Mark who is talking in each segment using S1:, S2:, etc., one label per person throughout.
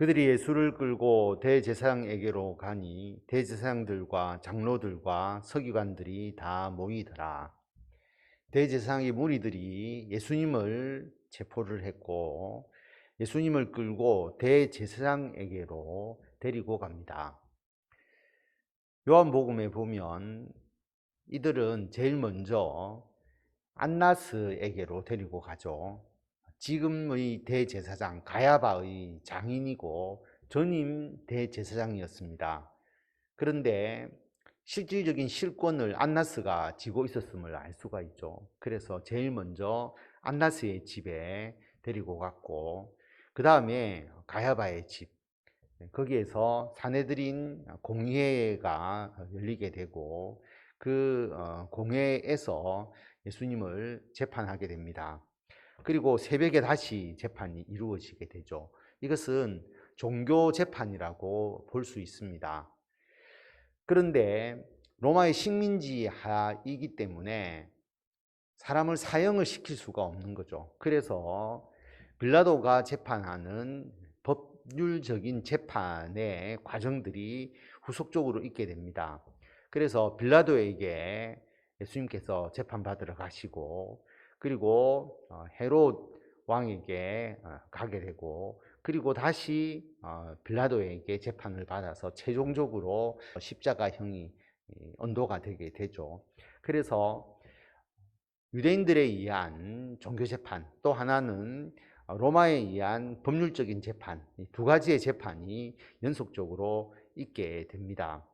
S1: 그들이 예수를 끌고 대제사장에게로 가니 대제사장들과 장로들과 서기관들이 다 모이더라. 대제사장의 무리들이 예수님을 체포를 했고 예수님을 끌고 대제사장에게로 데리고 갑니다. 요한복음에 보면 이들은 제일 먼저 안나스에게로 데리고 가죠. 지금의 대제사장 가야바의 장인이고 전임 대제사장이었습니다. 그런데 실질적인 실권을 안나스가 쥐고 있었음을 알 수가 있죠. 그래서 제일 먼저 안나스의 집에 데리고 갔고 그 다음에 가야바의 집 거기에서 사내들인 공회가 열리게 되고 그 어, 공회에서 예수님을 재판하게 됩니다. 그리고 새벽에 다시 재판이 이루어지게 되죠. 이것은 종교 재판이라고 볼 수 있습니다. 그런데 로마의 식민지 하이기 때문에 사람을 사형을 시킬 수가 없는 거죠. 그래서 빌라도가 재판하는 법률적인 재판의 과정들이 후속적으로 있게 됩니다. 그래서 빌라도에게 예수님께서 재판받으러 가시고 그리고 어, 헤롯 왕에게 어, 가게 되고 그리고 다시 어, 빌라도에게 재판을 받아서 최종적으로 십자가형이 언도가 되게 되죠. 그래서 유대인들에 의한 종교 재판 또 하나는 로마에 의한 법률적인 재판 두 가지의 재판이 연속적으로 있게 됩니다.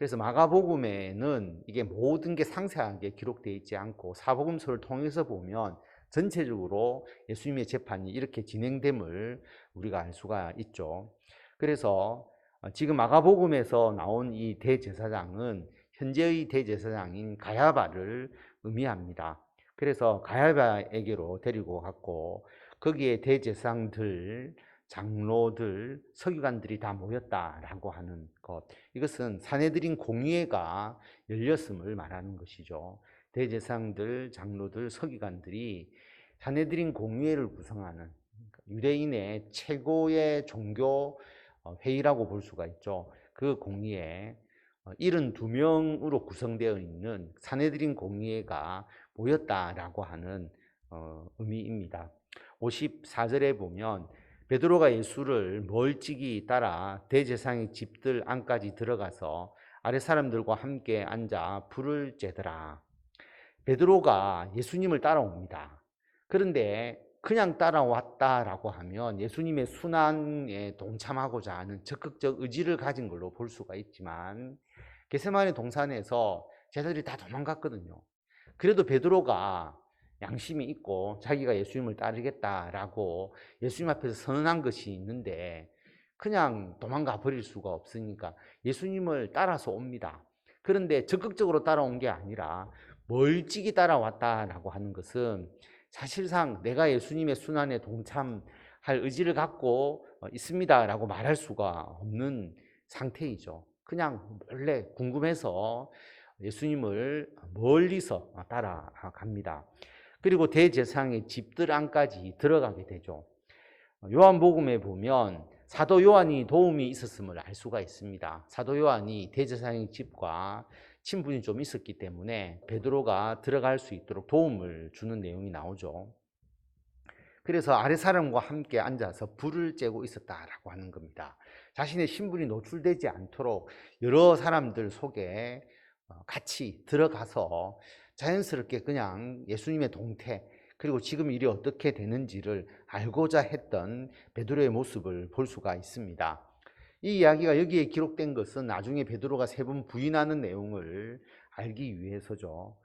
S1: 그래서 마가복음에는 이게 모든 게 상세하게 기록되어 있지 않고 사복음서를 통해서 보면 전체적으로 예수님의 재판이 이렇게 진행됨을 우리가 알 수가 있죠. 그래서 지금 마가복음에서 나온 이 대제사장은 현재의 대제사장인 가야바를 의미합니다. 그래서 가야바에게로 데리고 갔고 거기에 대제사장들, 장로들, 서기관들이 다 모였다라고 하는 것. 이것은 사내들인 공회가 열렸음을 말하는 것이죠. 대제사장들, 장로들, 서기관들이 사내들인 공회를 구성하는 유대인의 최고의 종교 어, 회의라고 볼 수가 있죠. 그 공의에 72명으로 구성되어 있는 사내들인 공의회가 모였다라고 하는 어, 의미입니다. 54절에 보면 베드로가 예수를 멀찍이 따라 대제상의 집들 안까지 들어가서 아래 사람들과 함께 앉아 불을 쬐더라. 베드로가 예수님을 따라옵니다. 그런데 그냥 따라왔다라고 하면 예수님의 순환에 동참하고자 하는 적극적 의지를 가진 걸로 볼 수가 있지만 게세마네 동산에서 제자들이 다 도망갔거든요. 그래도 베드로가 양심이 있고 자기가 예수님을 따르겠다라고 예수님 앞에서 선언한 것이 있는데 그냥 도망가 버릴 수가 없으니까 예수님을 따라서 옵니다. 그런데 적극적으로 따라온 게 아니라 멀찍이 따라왔다라고 하는 것은 사실상 내가 예수님의 순환에 동참할 의지를 갖고 있습니다라고 말할 수가 없는 상태이죠. 그냥 원래 궁금해서 예수님을 멀리서 따라갑니다. 그리고 대제사장의 집들 안까지 들어가게 되죠. 요한복음에 보면 사도 요한이 도움이 있었음을 알 수가 있습니다. 사도 요한이 대제사장의 집과 친분이 좀 있었기 때문에 베드로가 들어갈 수 있도록 도움을 주는 내용이 나오죠. 그래서 아래 사람과 함께 앉아서 불을 쬐고 있었다라고 하는 겁니다. 자신의 신분이 노출되지 않도록 여러 사람들 속에 어, 같이 들어가서 자연스럽게 그냥 예수님의 동태 그리고 지금 일이 어떻게 되는지를 알고자 했던 베드로의 모습을 볼 수가 있습니다. 이 이야기가 여기에 기록된 것은 나중에 베드로가 세 번 부인하는 내용을 알기 위해서죠.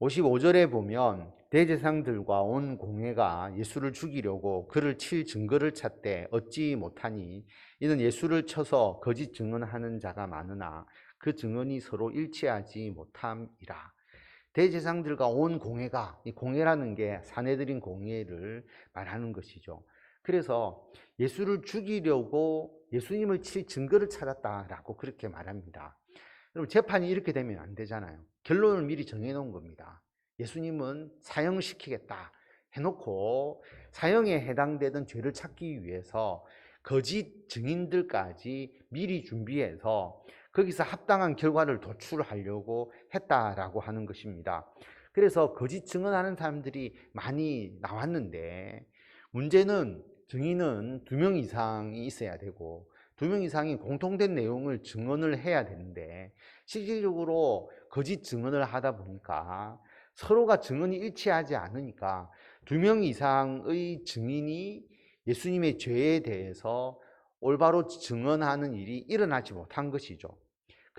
S1: 55절에 보면 대제상들과 온 공회가 예수를 죽이려고 그를 칠 증거를 찾되 얻지 못하니 이는 예수를 쳐서 거짓 증언하는 자가 많으나 그 증언이 서로 일치하지 못함이라. 대제상들과 온 공회가 이 공회라는 게 사내들인 공회를 말하는 것이죠. 그래서 예수를 죽이려고 예수님을 칠 증거를 찾았다라고 그렇게 말합니다. 여러분 재판이 이렇게 되면 안 되잖아요. 결론을 미리 정해 놓은 겁니다. 예수님은 사형시키겠다 해놓고 사형에 해당되던 죄를 찾기 위해서 거짓 증인들까지 미리 준비해서 거기서 합당한 결과를 도출하려고 했다라고 하는 것입니다. 그래서 거짓 증언하는 사람들이 많이 나왔는데 문제는 증인은 두 명 이상이 있어야 되고 두 명 이상이 공통된 내용을 증언을 해야 되는데 실질적으로 거짓 증언을 하다 보니까 서로가 증언이 일치하지 않으니까 두 명 이상의 증인이 예수님의 죄에 대해서 올바로 증언하는 일이 일어나지 못한 것이죠.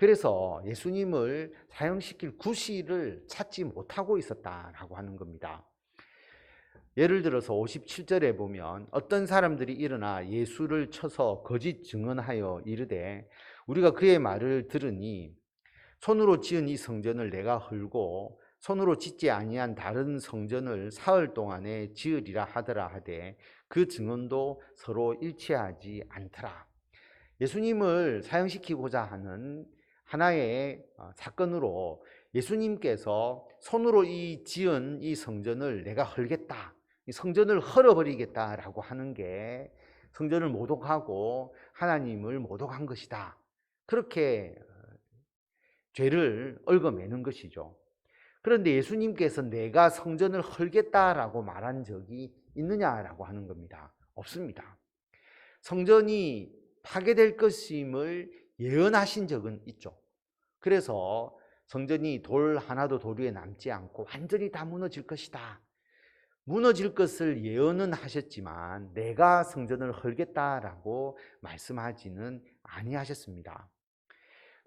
S1: 그래서 예수님을 사형시킬 구실을 찾지 못하고 있었다라고 하는 겁니다. 예를 들어서 57절에 보면 어떤 사람들이 일어나 예수를 쳐서 거짓 증언하여 이르되 우리가 그의 말을 들으니 손으로 지은 이 성전을 내가 헐고 손으로 짓지 아니한 다른 성전을 사흘 동안에 지으리라 하더라 하되 그 증언도 서로 일치하지 않더라. 예수님을 사형시키고자 하는 하나의 어, 사건으로 예수님께서 손으로 이 지은 이 성전을 내가 헐겠다. 이 성전을 헐어버리겠다라고 하는 게 성전을 모독하고 하나님을 모독한 것이다. 그렇게 어, 죄를 얽어매는 것이죠. 그런데 예수님께서 내가 성전을 헐겠다라고 말한 적이 있느냐라고 하는 겁니다. 없습니다. 성전이 파괴될 것임을 예언하신 적은 있죠. 그래서 성전이 돌 하나도 돌 위에 남지 않고 완전히 다 무너질 것이다. 무너질 것을 예언은 하셨지만 내가 성전을 헐겠다라고 말씀하지는 아니하셨습니다.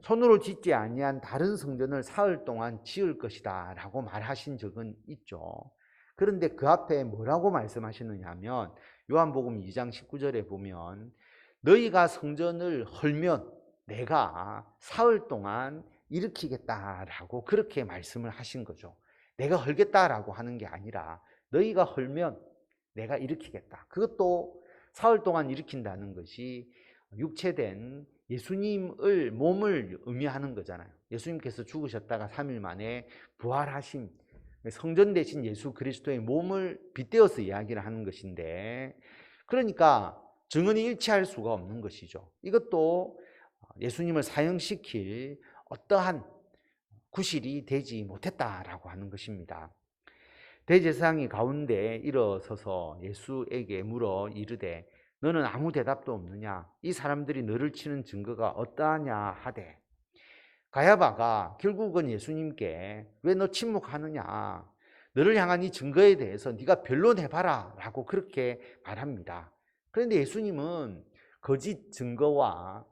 S1: 손으로 짓지 아니한 다른 성전을 사흘 동안 지을 것이다 라고 말하신 적은 있죠. 그런데 그 앞에 뭐라고 말씀하시느냐 하면 요한복음 2장 19절에 보면 너희가 성전을 헐면 내가 사흘 동안 일으키겠다라고 그렇게 말씀을 하신 거죠. 내가 헐겠다라고 하는 게 아니라 너희가 헐면 내가 일으키겠다. 그것도 사흘 동안 일으킨다는 것이 육체된 예수님을 몸을 의미하는 거잖아요. 예수님께서 죽으셨다가 3일 만에 부활하신 성전 대신 예수 그리스도의 몸을 빗대어서 이야기를 하는 것인데 그러니까 증언이 일치할 수가 없는 것이죠. 이것도 예수님을 사형시킬 어떠한 구실이 되지 못했다라고 하는 것입니다. 대제사장이 가운데 일어서서 예수에게 물어 이르되 너는 아무 대답도 없느냐? 이 사람들이 너를 치는 증거가 어떠하냐 하되 가야바가 결국은 예수님께 왜 너 침묵하느냐? 너를 향한 이 증거에 대해서 네가 변론해봐라 라고 그렇게 말합니다. 그런데 예수님은 거짓 증거와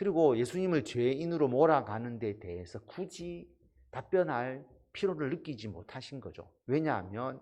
S1: 그리고 예수님을 죄인으로 몰아가는 데 대해서 굳이 답변할 필요를 느끼지 못하신 거죠. 왜냐하면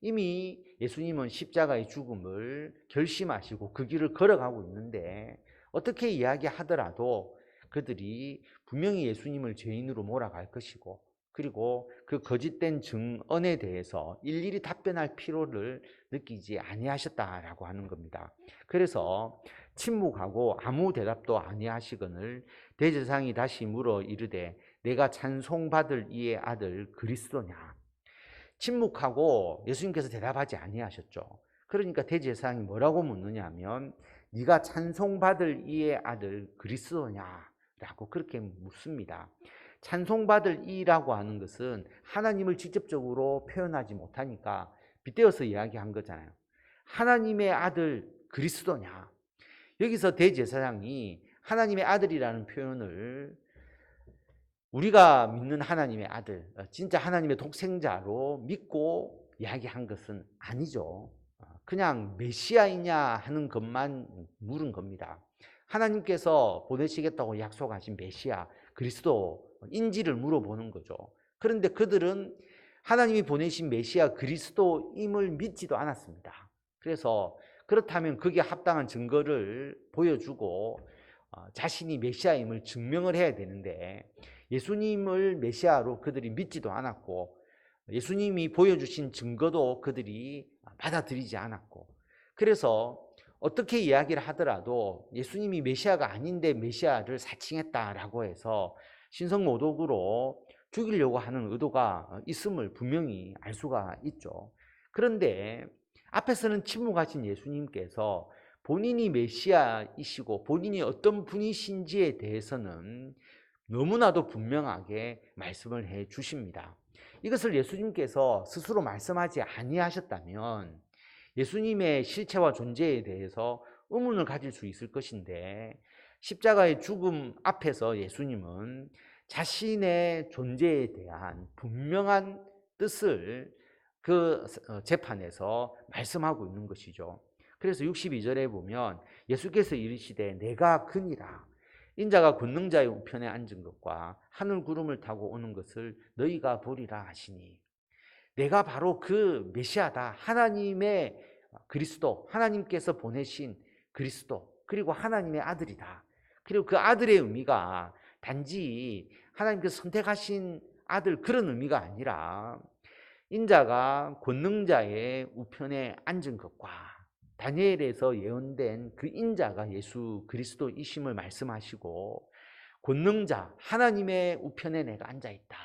S1: 이미 예수님은 십자가의 죽음을 결심하시고 그 길을 걸어가고 있는데 어떻게 이야기하더라도 그들이 분명히 예수님을 죄인으로 몰아갈 것이고 그리고 그 거짓된 증언에 대해서 일일이 답변할 필요를 느끼지 아니하셨다라고 하는 겁니다. 그래서 침묵하고 아무 대답도 아니하시거늘 대제상이 다시 물어 이르되 내가 찬송받을 이의 아들 그리스도냐 침묵하고 예수님께서 대답하지 아니하셨죠. 그러니까 대제사장이 뭐라고 묻느냐면 네가 찬송받을 이의 아들 그리스도냐라고 그렇게 묻습니다. 찬송받을 이라고 하는 것은 하나님을 직접적으로 표현하지 못하니까 빗대어서 이야기한 거잖아요. 하나님의 아들 그리스도냐. 여기서 대제사장이 하나님의 아들이라는 표현을 우리가 믿는 하나님의 아들, 어, 진짜 하나님의 독생자로 믿고 이야기한 것은 아니죠. 어, 그냥 메시아이냐 하는 것만 물은 겁니다. 하나님께서 보내시겠다고 약속하신 메시아, 그리스도 인지를 물어보는 거죠. 그런데 그들은 하나님이 보내신 메시아 그리스도임을 믿지도 않았습니다. 그래서 그렇다면 그게 합당한 증거를 보여주고 어, 자신이 메시아임을 증명을 해야 되는데 예수님을 메시아로 그들이 믿지도 않았고 예수님이 보여주신 증거도 그들이 받아들이지 않았고 그래서 어떻게 이야기를 하더라도 예수님이 메시아가 아닌데 메시아를 사칭했다라고 해서 신성모독으로 죽이려고 하는 의도가 있음을 분명히 알 수가 있죠. 그런데 앞에서는 침묵하신 예수님께서 본인이 메시아이시고 본인이 어떤 분이신지에 대해서는 너무나도 분명하게 말씀을 해 주십니다. 이것을 예수님께서 스스로 말씀하지 아니하셨다면 예수님의 실체와 존재에 대해서 의문을 가질 수 있을 것인데 십자가의 죽음 앞에서 예수님은 자신의 존재에 대한 분명한 뜻을 그 어, 재판에서 말씀하고 있는 것이죠. 그래서 62절에 보면 예수께서 이르시되 내가 그니라 인자가 권능자의 우편에 앉은 것과 하늘 구름을 타고 오는 것을 너희가 보리라 하시니 내가 바로 그 메시아다 하나님의 그리스도 하나님께서 보내신 그리스도 그리고 하나님의 아들이다. 그리고 그 아들의 의미가 단지 하나님께서 선택하신 아들 그런 의미가 아니라 인자가 권능자의 우편에 앉은 것과 다니엘에서 예언된 그 인자가 예수 그리스도이심을 말씀하시고 권능자 하나님의 우편에 내가 앉아 있다.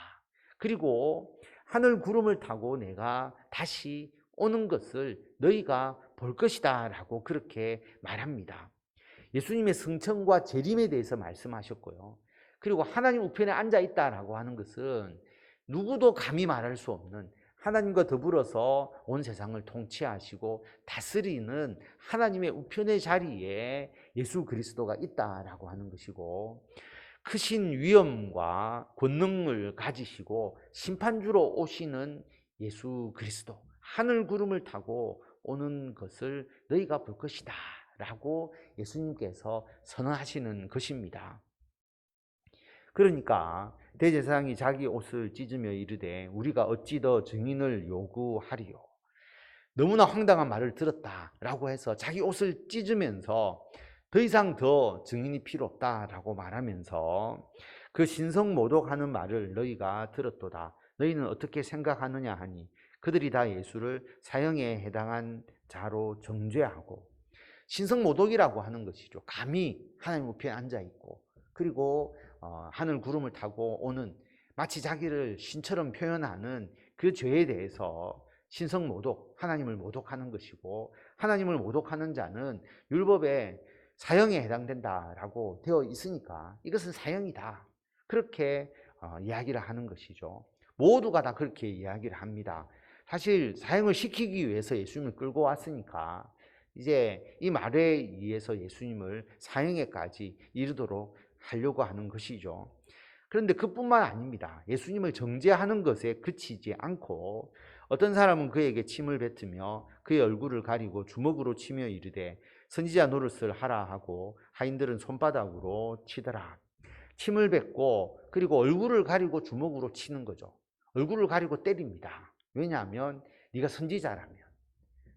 S1: 그리고 하늘 구름을 타고 내가 다시 오는 것을 너희가 볼 것이다라고 그렇게 말합니다. 예수님의 승천과 재림에 대해서 말씀하셨고요. 그리고 하나님 우편에 앉아 있다라고 하는 것은 누구도 감히 말할 수 없는 하나님과 더불어서 온 세상을 통치하시고 다스리는 하나님의 우편의 자리에 예수 그리스도가 있다라고 하는 것이고 크신 위엄과 권능을 가지시고 심판주로 오시는 예수 그리스도 하늘 구름을 타고 오는 것을 너희가 볼 것이다 라고 예수님께서 선언하시는 것입니다. 그러니까 대제사장이 자기 옷을 찢으며 이르되 우리가 어찌 더 증인을 요구하리요. 너무나 황당한 말을 들었다라고 해서 자기 옷을 찢으면서 더 이상 더 증인이 필요 없다라고 말하면서 그 신성 모독하는 말을 너희가 들었도다. 너희는 어떻게 생각하느냐 하니 그들이 다 예수를 사형에 해당한 자로 정죄하고 신성 모독이라고 하는 것이죠. 감히 하나님 우편에 앉아 있고 그리고 어, 하늘 구름을 타고 오는 마치 자기를 신처럼 표현하는 그 죄에 대해서 신성 모독, 하나님을 모독하는 것이고 하나님을 모독하는 자는 율법에 사형에 해당된다라고 되어 있으니까 이것은 사형이다. 그렇게 어, 이야기를 하는 것이죠. 모두가 다 그렇게 이야기를 합니다. 사실 사형을 시키기 위해서 예수님을 끌고 왔으니까 이제 이 말에 의해서 예수님을 사형에까지 이르도록 하려고 하는 것이죠. 그런데 그뿐만 아닙니다. 예수님을 정죄하는 것에 그치지 않고 어떤 사람은 그에게 침을 뱉으며 그의 얼굴을 가리고 주먹으로 치며 이르되 선지자 노릇을 하라 하고 하인들은 손바닥으로 치더라. 침을 뱉고 그리고 얼굴을 가리고 주먹으로 치는 거죠. 얼굴을 가리고 때립니다. 왜냐하면 네가 선지자라면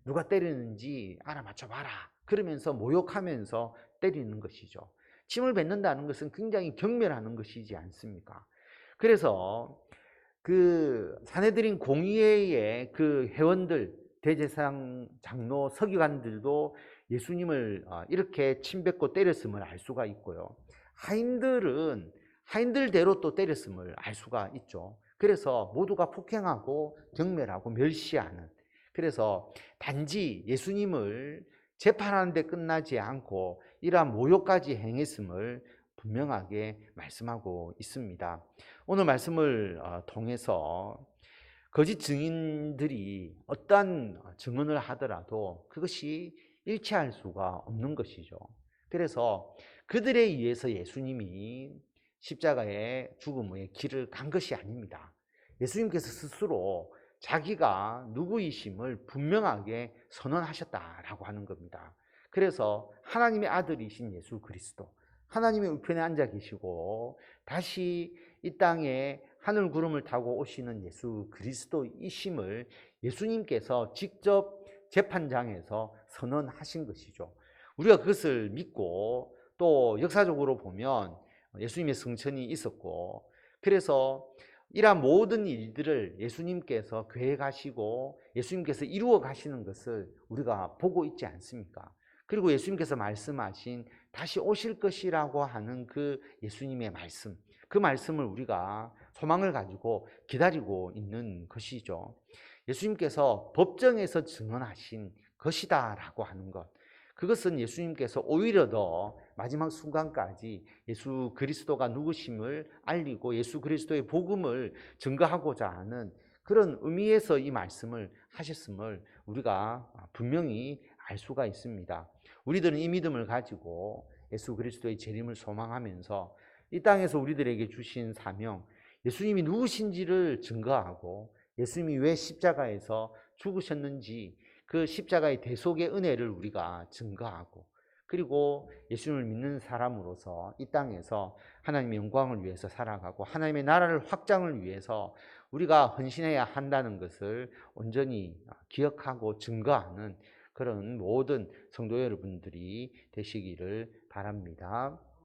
S1: 누가 때리는지 알아맞혀 봐라. 그러면서 모욕하면서 때리는 것이죠. 침을 뱉는다는 것은 굉장히 경멸하는 것이지 않습니까? 그래서 그 사내들인 공의회의 그 회원들, 대제상 장로, 서기관들도 예수님을 어, 이렇게 침뱉고 때렸음을 알 수가 있고요. 하인들은 하인들대로 또 때렸음을 알 수가 있죠. 그래서 모두가 폭행하고 경멸하고 멸시하는 그래서 단지 예수님을 재판하는 데 끝나지 않고 이러한 모욕까지 행했음을 분명하게 말씀하고 있습니다. 오늘 말씀을 어, 통해서 거짓 증인들이 어떠한 증언을 하더라도 그것이 일치할 수가 없는 것이죠. 그래서 그들에 의해서 예수님이 십자가의 죽음의 길을 간 것이 아닙니다. 예수님께서 스스로 자기가 누구이심을 분명하게 선언하셨다라고 하는 겁니다. 그래서 하나님의 아들이신 예수 그리스도, 하나님의 우편에 앉아 계시고 다시 이 땅에 하늘 구름을 타고 오시는 예수 그리스도이심을 예수님께서 직접 재판장에서 선언하신 것이죠. 우리가 그것을 믿고 또 역사적으로 보면 예수님의 승천이 있었고 그래서 이러한 모든 일들을 예수님께서 계획하시고 예수님께서 이루어 가시는 것을 우리가 보고 있지 않습니까? 그리고 예수님께서 말씀하신 다시 오실 것이라고 하는 그 예수님의 말씀, 그 말씀을 우리가 소망을 가지고 기다리고 있는 것이죠. 예수님께서 법정에서 증언하신 것이다라고 하는 것. 그것은 예수님께서 오히려 더 마지막 순간까지 예수 그리스도가 누구심을 알리고 예수 그리스도의 복음을 증거하고자 하는 그런 의미에서 이 말씀을 하셨음을 우리가 분명히 알 수가 있습니다. 우리들은 이 믿음을 가지고 예수 그리스도의 재림을 소망하면서 이 땅에서 우리들에게 주신 사명, 예수님이 누구신지를 증거하고 예수님이 왜 십자가에서 죽으셨는지 그 십자가의 대속의 은혜를 우리가 증거하고 그리고 예수님을 믿는 사람으로서 이 땅에서 하나님의 영광을 위해서 살아가고 하나님의 나라를 확장을 위해서 우리가 헌신해야 한다는 것을 온전히 기억하고 증거하는 그런 모든 성도 여러분들이 되시기를 바랍니다.